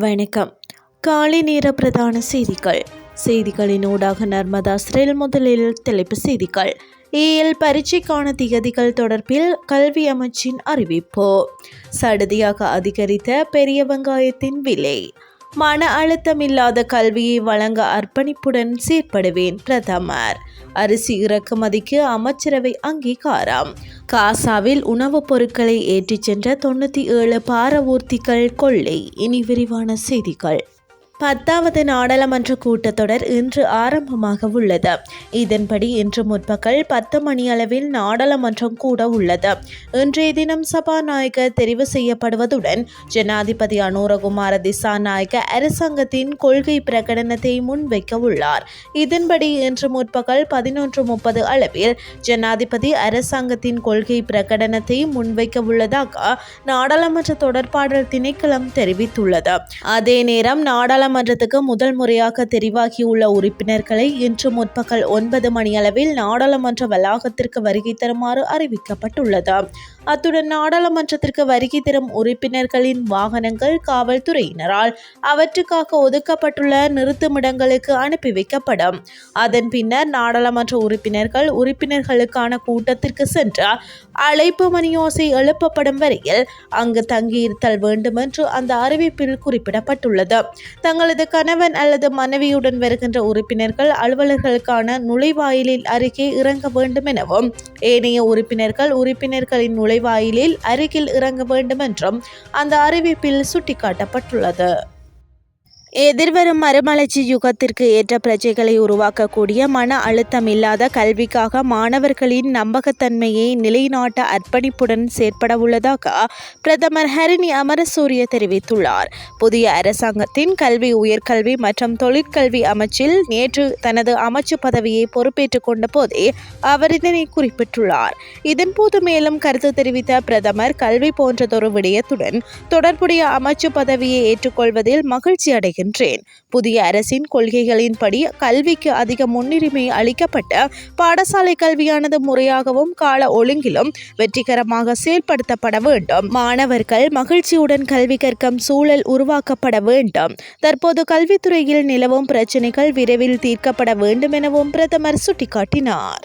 வணக்கம். காலை நேர பிரதான செய்திகள். செய்திகளின் ஊடாக நர்மதா சிறையில் முதலில் தலைப்பு செய்திகள். ஏஎல் பரீட்சைக்கான திகதிகள் தொடர்பில் கல்வி அமைச்சின் அறிவிப்பு. சடுதியாக அதிகரித்த பெரிய வெங்காயத்தின் விலை. மன அழுத்தமில்லாத கல்வியை வழங்க அர்ப்பணிப்புடன் செயற்படுவேன் பிரதமர். அரிசி இறக்குமதிக்கு அமைச்சரவை அங்கீகாரம். காசாவில் உணவுப் பொருட்களை ஏற்றிச் சென்ற தொண்ணூற்றி ஏழு பாரவூர்த்திகள் கொள்ளை. இனி விரிவான செய்திகள். பத்தாவது நாடாளுமன்ற கூட்டத்தொடர் இன்று ஆரம்பமாக உள்ளது. இதன்படி இன்று முற்பகல் பத்து மணி அளவில் நாடாளுமன்றம் கூட உள்ளது. இன்றைய தினம் சபாநாயகர் தெரிவு செய்யப்படுவதுடன் ஜனாதிபதி அனுரகுமார திசாநாயக அரசாங்கத்தின் கொள்கை பிரகடனத்தை முன்வைக்க உள்ளார். இதன்படி இன்று முற்பகல் பதினொன்று முப்பது அளவில் ஜனாதிபதி அரசாங்கத்தின் கொள்கை பிரகடனத்தை முன்வைக்க உள்ளதாக நாடாளுமன்ற தொடர்பாடல் திணைக்களம் தெரிவித்துள்ளது. அதே நேரம் நாடாளுமன்ற நாடாளுமன்றத்துக்கு முதல் முறையாக தெரிவாகியுள்ள உறுப்பினர்களை இன்று முற்பகல் ஒன்பது மணியளவில் நாடாளுமன்ற வளாகத்திற்கு வருகை தருமாறு அறிவிக்கப்பட்டுள்ளது. அத்துடன் நாடாளுமன்றத்திற்கு வருகை தரும் உறுப்பினர்களின் வாகனங்கள் காவல்துறையினரால் அவற்றுக்காக ஒதுக்கப்பட்டுள்ள நிறுத்துமிடங்களுக்கு அனுப்பி வைக்கப்படும். அதன் பின்னர் நாடாளுமன்ற உறுப்பினர்கள் உறுப்பினர்களுக்கான கூட்டத்திற்கு சென்று அழைப்பு மணியோசை எழுப்பப்படும் வரையில் அங்கு தங்கியிருத்தல் வேண்டுமென்று அந்த அறிவிப்பில் குறிப்பிடப்பட்டுள்ளது. தங்களது கணவன் அல்லது மனைவியுடன் வருகின்ற உறுப்பினர்கள் அலுவலர்களுக்கான நுழைவாயிலில் அருகே இறங்க வேண்டும் எனவும் ஏனைய உறுப்பினர்கள் உறுப்பினர்களின் நுழைவாயிலில் அருகில் இறங்க வேண்டும் என்றும் அந்த அறிவிப்பில் சுட்டிக்காட்டப்பட்டுள்ளது. எதிர்வரும் மறுமலர்ச்சி யுகத்திற்கு ஏற்ற பிரஜைகளை உருவாக்கக்கூடிய மன அழுத்தமில்லாத கல்விக்காக மாணவர்களின் நம்பகத்தன்மையை நிலைநாட்ட அர்ப்பணிப்புடன் செயற்பட உள்ளதாக பிரதமர் ஹரிணி அமரசூரிய தெரிவித்துள்ளார். புதிய அரசாங்கத்தின் கல்வி உயர்கல்வி மற்றும் தொழிற்கல்வி அமைச்சில் நேற்று தனது அமைச்சு பதவியை பொறுப்பேற்றுக் கொண்ட போதே அவர் இதனை குறிப்பிட்டுள்ளார். இதன்போது மேலும் கருத்து தெரிவித்த பிரதமர் கல்வி போன்றதொரு விடயத்துடன் தொடர்புடைய அமைச்சு பதவியை ஏற்றுக்கொள்வதில் மகிழ்ச்சி அடைகிறார் வருகின்றேன். புதிய அரசின் கொள்கைகளின்படி கல்விக்கு அதிக முன்னுரிமை அளிக்கப்பட்ட பாடசாலை கல்வியானது முறையாகவும் கால ஒழுங்கிலும் வெற்றிகரமாக செயல்படுத்தப்பட வேண்டும். மாணவர்கள் மகிழ்ச்சியுடன் கல்வி கற்கும் சூழல் உருவாக்கப்பட வேண்டும். தற்போது கல்வித்துறையில் நிலவும் பிரச்சினைகள் விரைவில் தீர்க்கப்பட வேண்டும் எனவும் பிரதமர் சுட்டிக்காட்டினார்.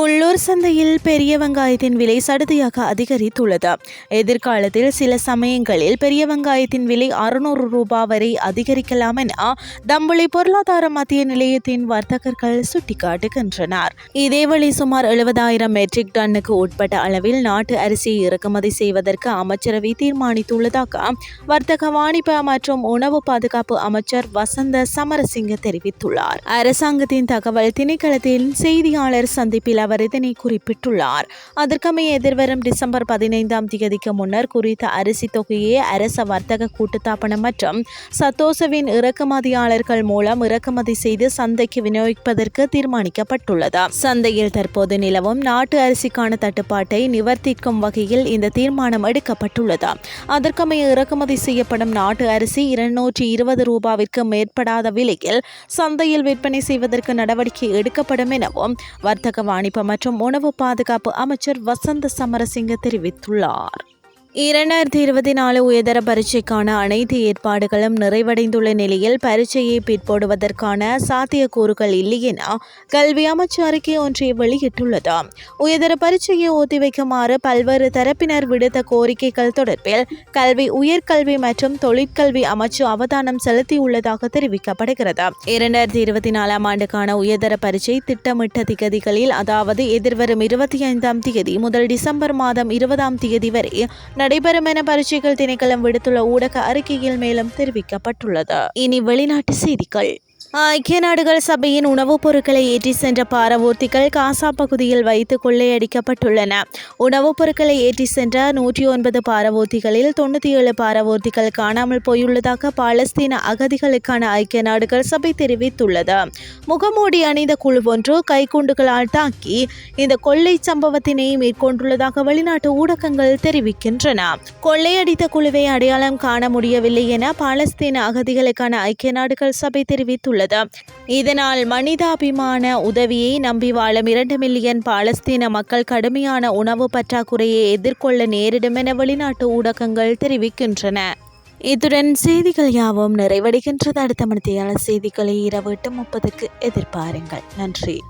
உள்ளூர் சந்தையில் பெரிய வெங்காயத்தின் விலை சடுதியாக அதிகரித்துள்ளது. எதிர்காலத்தில் சில சமயங்களில் பெரிய வெங்காயத்தின் விலை அறுநூறு ரூபாய் வரை அதிகரிக்கலாம் என தம்புளை பொருளாதார மத்திய நிலையத்தின் வர்த்தகர்கள் சுட்டிக்காட்டுகின்றனர். இதேவழி சுமார் எழுபதாயிரம் மெட்ரிக் டன்னுக்கு உட்பட்ட அளவில் நாட்டு அரிசியை இறக்குமதி செய்வதற்கு அமைச்சரவை தீர்மானித்துள்ளதாக வர்த்தக வாணிப மற்றும் உணவு பாதுகாப்பு அமைச்சர் வசந்த சமரசிங்க தெரிவித்துள்ளார். அரசாங்கத்தின் தகவல் திணைக்களத்தின் செய்தியாளர் சந்திப்பில் அவர் இதனை குறிப்பிட்டுள்ளார். அதற்கமைய எதிர்வரும் டிசம்பர் பதினைந்தாம் தேதிக்கு முன்னர் குறித்த அரிசி தொகையை அரச வர்த்தக கூட்டுத்தாபனம் மற்றும் சத்தோசவின் இறக்குமதியாளர்கள் மூலம் இறக்குமதி செய்து சந்தைக்கு விநியோகிப்பதற்கு தீர்மானிக்கப்பட்டுள்ளது. சந்தையில் தற்போது நிலவும் நாட்டு அரிசிக்கான தட்டுப்பாட்டை நிவர்த்திக்கும் வகையில் இந்த தீர்மானம் எடுக்கப்பட்டுள்ளது. அதற்கமைய இறக்குமதி செய்யப்படும் நாட்டு அரிசி இருநூற்றி இருபது ரூபாவிற்கு மேற்படாத விலையில் சந்தையில் விற்பனை செய்வதற்கு நடவடிக்கை எடுக்கப்படும் எனவும் வர்த்தக வாணிப மற்றும் உணவு பாதுகாப்பு அமைச்சர் வசந்த சமரசிங்க தெரிவித்துள்ளார். இரண்டாயிரத்தி இருபத்தி நாலு உயர்தர பரீட்சைக்கான அனைத்து ஏற்பாடுகளும் நிறைவடைந்துள்ள நிலையில் பரீட்சையை பிற்போடுவதற்கான சாத்தியக்கூறுகள் இல்லை என கல்வி அமைச்சு அறிக்கை ஒன்றை வெளியிட்டுள்ளது. உயர்தர பரீட்சையை ஒத்திவைக்குமாறு பல்வேறு தரப்பினர் விடுத்த கோரிக்கைகள் தொடர்பில் கல்வி உயர்கல்வி மற்றும் தொழிற்கல்வி அமைச்சு அவதானம் செலுத்தியுள்ளதாக தெரிவிக்கப்படுகிறது. இரண்டாயிரத்தி இருபத்தி நாலாம் ஆண்டுக்கான உயர்தர பரீட்சை திட்டமிட்ட திகதிகளில் அதாவது எதிர்வரும் இருபத்தி ஐந்தாம் தேதி முதல் டிசம்பர் மாதம் இருபதாம் தேதி வரை நடைபெறும் என பரீட்சைகள் திணைக்களம் விடுத்துள்ள ஊடக அறிக்கையில் மேலும் தெரிவிக்கப்பட்டுள்ளது. இனி வெளிநாட்டு செய்திகள். ஐக்கிய நாடுகள் சபையின் உணவுப் பொருட்களை ஏற்றி சென்ற பாரவூர்த்திகள் காசா பகுதியில் வைத்து கொள்ளையடிக்கப்பட்டுள்ளன. உணவுப் பொருட்களை ஏற்றி சென்ற நூற்றி ஒன்பது பாரவூர்த்திகளில் தொண்ணூற்றி ஏழு பாரவூர்த்திகள் காணாமல் போயுள்ளதாக பாலஸ்தீன அகதிகளுக்கான ஐக்கிய நாடுகள் சபை தெரிவித்துள்ளது. முகமூடி அணிந்த குழு ஒன்று கைக்குண்டுகளால் தாக்கி இந்த கொள்ளை சம்பவத்தினை மேற்கொண்டுள்ளதாக வெளிநாட்டு ஊடகங்கள் தெரிவிக்கின்றன. கொள்ளையடித்த குழுவை அடையாளம் காண முடியவில்லை என பாலஸ்தீன அகதிகளுக்கான ஐக்கிய நாடுகள் சபை தெரிவித்துள்ளது. தெரிவித்துள்ளது இதனால் மனிதாபிமான உதவியை நம்பி வாழும் இரண்டு மில்லியன் பாலஸ்தீன மக்கள் கடுமையான உணவு பற்றாக்குறையை எதிர்கொள்ள நேரிடும் என வெளிநாட்டு ஊடகங்கள் தெரிவிக்கின்றன. இத்துடன் செய்திகள் யாவும் நிறைவடைகின்றது. அடுத்த மணித்தியால செய்திகளை இரவு எட்டு முப்பதுக்கு எதிர்பாருங்கள். நன்றி.